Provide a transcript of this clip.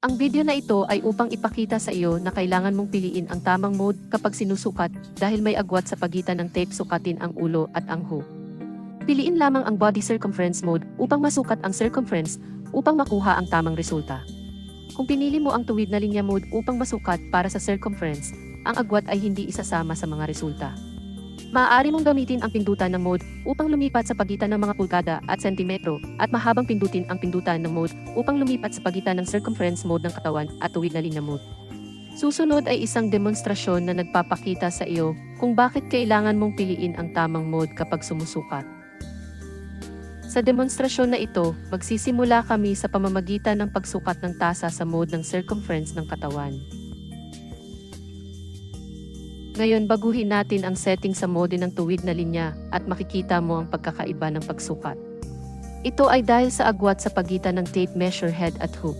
Ang video na ito ay upang ipakita sa iyo na kailangan mong piliin ang tamang mode kapag sinusukat dahil may agwat sa pagitan ng tape sukatin ang ulo at ang hook. Piliin lamang ang body circumference mode upang masukat ang circumference upang makuha ang tamang resulta. Kung pinili mo ang tuwid na linya mode upang masukat para sa circumference, ang agwat ay hindi isasama sa mga resulta. Maaari mong gamitin ang pindutan ng mode upang lumipat sa pagitan ng mga pulgada at sentimetro at mahabang pindutin ang pindutan ng mode upang lumipat sa pagitan ng circumference mode ng katawan at tuwid na linya mode. Susunod ay isang demonstrasyon na nagpapakita sa iyo kung bakit kailangan mong piliin ang tamang mode kapag sumusukat. Sa demonstrasyon na ito, magsisimula kami sa pamamagitan ng pagsukat ng tasa sa mode ng circumference ng katawan. Ngayon baguhin natin ang setting sa mode ng tuwid na linya at makikita mo ang pagkakaiba ng pagsukat. Ito ay dahil sa agwat sa pagitan ng tape measure head at hook.